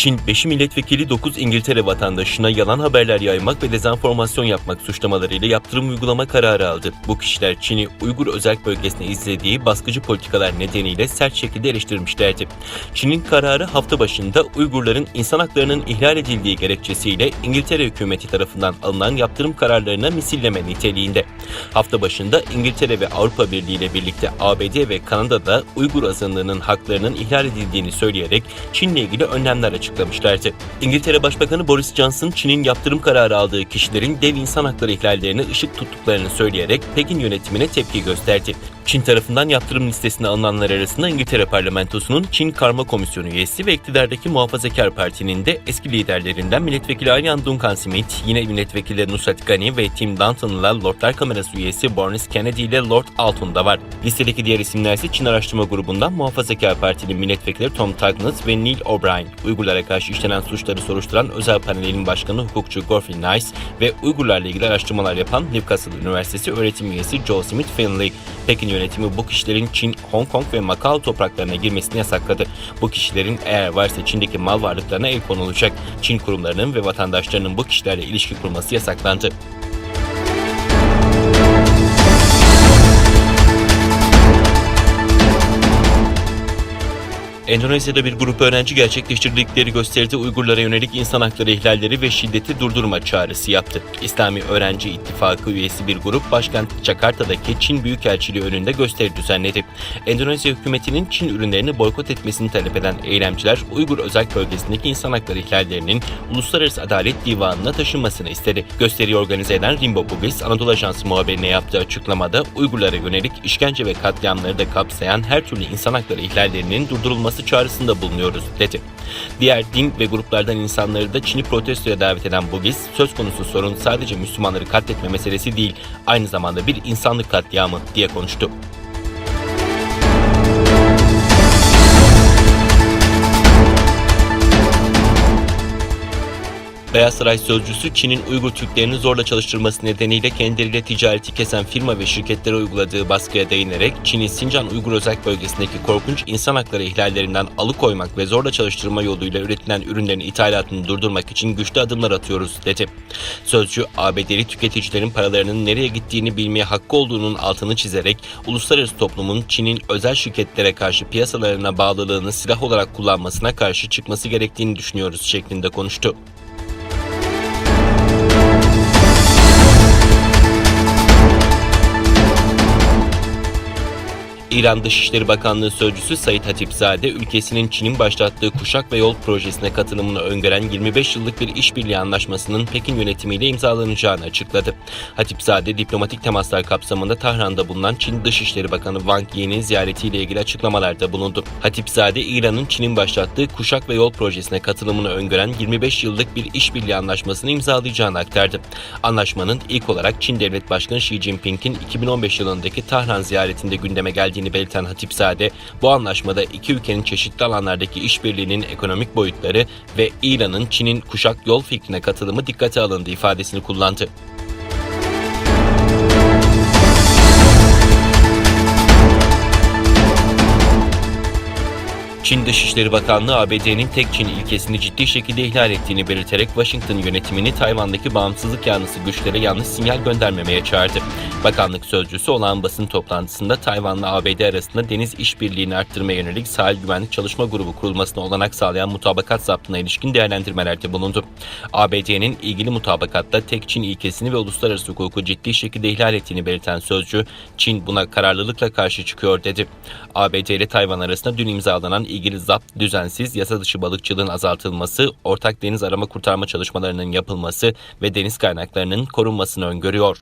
Çin 5 milletvekili 9 İngiltere vatandaşına yalan haberler yaymak ve dezenformasyon yapmak suçlamalarıyla yaptırım uygulama kararı aldı. Bu kişiler Çin'i Uygur özel bölgesine izlediği baskıcı politikalar nedeniyle sert şekilde eleştirmişlerdi. Çin'in kararı hafta başında Uygurların insan haklarının ihlal edildiği gerekçesiyle İngiltere hükümeti tarafından alınan yaptırım kararlarına misilleme niteliğinde. Hafta başında İngiltere ve Avrupa Birliği ile birlikte ABD ve Kanada'da Uygur azınlığının haklarının ihlal edildiğini söyleyerek Çin'le ilgili önlemler açıklamışlardı. İngiltere Başbakanı Boris Johnson, Çin'in yaptırım kararı aldığı kişilerin dev insan hakları ihlallerine ışık tuttuklarını söyleyerek Pekin yönetimine tepki gösterdi. Çin tarafından yaptırım listesine alınanlar arasında İngiltere parlamentosunun Çin Karma Komisyonu üyesi ve iktidardaki Muhafazakar Parti'nin de eski liderlerinden milletvekili Aryan Duncan Smith, yine milletvekilleri Nusrat Ghani ve Tim Dunton'la Lordlar Kamerası üyesi Bernice Kennedy ile Lord Alton da var. Listedeki diğer isimler ise Çin Araştırma Grubu'ndan Muhafazakar Parti'nin milletvekilleri Tom Tugnut ve Neil O'Brien. Uygurlara karşı işlenen suçları soruşturan özel panelin başkanı hukukçu Gorfin Nice ve Uygurlarla ilgili araştırmalar yapan Newcastle Üniversitesi öğretim üyesi Joe Smith Finley. Pekin yönetimi bu kişilerin Çin, Hong Kong ve Macau topraklarına girmesini yasakladı. Bu kişilerin eğer varsa Çin'deki mal varlıklarına el konulacak. Çin kurumlarının ve vatandaşlarının bu kişilerle ilişki kurması yasaklandı. Endonezya'da bir grup öğrenci gerçekleştirdikleri gösteride Uygurlara yönelik insan hakları ihlalleri ve şiddeti durdurma çağrısı yaptı. İslami Öğrenci İttifakı üyesi bir grup başkent Jakarta'daki Çin Büyükelçiliği önünde gösteri düzenledi. Endonezya hükümetinin Çin ürünlerini boykot etmesini talep eden eylemciler Uygur özel bölgesindeki insan hakları ihlallerinin Uluslararası Adalet Divanı'na taşınmasını istedi. Gösteriyi organize eden Rimbo Bugis, Anadolu Ajansı muhabirine yaptığı açıklamada Uygurlara yönelik işkence ve katliamları da kapsayan her türlü insan hakları ihlallerinin durdurulması çağrısında bulunuyoruz dedi. Diğer din ve gruplardan insanları da Çin'i protestoya davet eden Bugis, söz konusu sorun sadece Müslümanları katletme meselesi değil, aynı zamanda bir insanlık katliamı diye konuştu. Beyaz Saray sözcüsü Çin'in Uygur Türklerini zorla çalıştırması nedeniyle kendileriyle ticareti kesen firma ve şirketlere uyguladığı baskıya değinerek Çin'i Sincan Uygur Özel Bölgesi'ndeki korkunç insan hakları ihlallerinden alıkoymak ve zorla çalıştırma yoluyla üretilen ürünlerin ithalatını durdurmak için güçlü adımlar atıyoruz dedi. Sözcü ABD'li tüketicilerin paralarının nereye gittiğini bilmeye hakkı olduğunun altını çizerek uluslararası toplumun Çin'in özel şirketlere karşı piyasalarına bağlılığını silah olarak kullanmasına karşı çıkması gerektiğini düşünüyoruz şeklinde konuştu. İran Dışişleri Bakanlığı Sözcüsü Sayit Hatipzade, ülkesinin Çin'in başlattığı Kuşak ve Yol projesine katılımını öngören 25 yıllık bir işbirliği anlaşmasının Pekin yönetimiyle imzalanacağını açıkladı. Hatipzade, diplomatik temaslar kapsamında Tahran'da bulunan Çin Dışişleri Bakanı Wang Yi'nin ziyaretiyle ilgili açıklamalarda bulundu. Hatipzade, İran'ın Çin'in başlattığı Kuşak ve Yol projesine katılımını öngören 25 yıllık bir işbirliği anlaşmasını imzalayacağını aktardı. Anlaşmanın ilk olarak Çin Devlet Başkanı Xi Jinping'in 2015 yılındaki Tahran ziyaretinde gündeme geldiği geldiğini belirten Hatipzade, bu anlaşmada iki ülkenin çeşitli alanlardaki işbirliğinin ekonomik boyutları ve İran'ın Çin'in kuşak yol fikrine katılımı dikkate alındı ifadesini kullandı. Çin Dışişleri Bakanlığı ABD'nin tek Çin ilkesini ciddi şekilde ihlal ettiğini belirterek Washington yönetimini Tayvan'daki bağımsızlık yanlısı güçlere yanlış sinyal göndermemeye çağırdı. Bakanlık sözcüsü olan basın toplantısında Tayvan'la ABD arasında deniz işbirliğini arttırmaya yönelik sahil güvenlik çalışma grubu kurulmasına olanak sağlayan mutabakat zaptına ilişkin değerlendirmelerde bulundu. ABD'nin ilgili mutabakatta tek Çin ilkesini ve uluslararası hukuku ciddi şekilde ihlal ettiğini belirten sözcü, Çin buna kararlılıkla karşı çıkıyor dedi. ABD ile Tayvan arasında dün imzalanan ilgili zapt, düzensiz, yasa dışı balıkçılığın azaltılması, ortak deniz arama kurtarma çalışmalarının yapılması ve deniz kaynaklarının korunmasını öngörüyor.